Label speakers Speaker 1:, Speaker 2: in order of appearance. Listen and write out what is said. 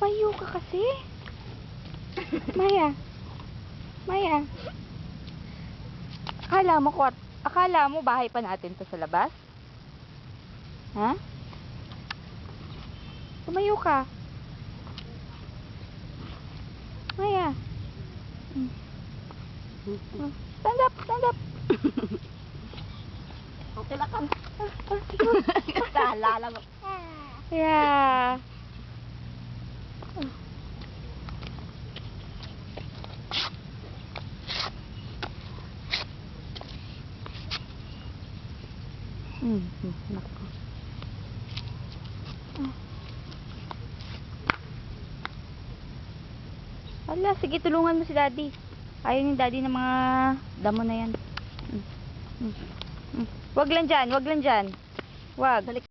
Speaker 1: Tumayo ka kasi. Maya. Maya. Akala mo, kwart akala mo bahay pa natin to sa labas? Ha? Tumayo ka. Maya. Stand up, stand up.
Speaker 2: Okay lang kan.
Speaker 1: Ah, ah.
Speaker 2: Naalala mo.
Speaker 1: Yeah. Hmm, hmm. Ah. Ala, sige, tulungan mo si daddy. Ayaw ni daddy ng mga damo na yan. Hmm. Wag lang dyan, wag lang dyan. Wag.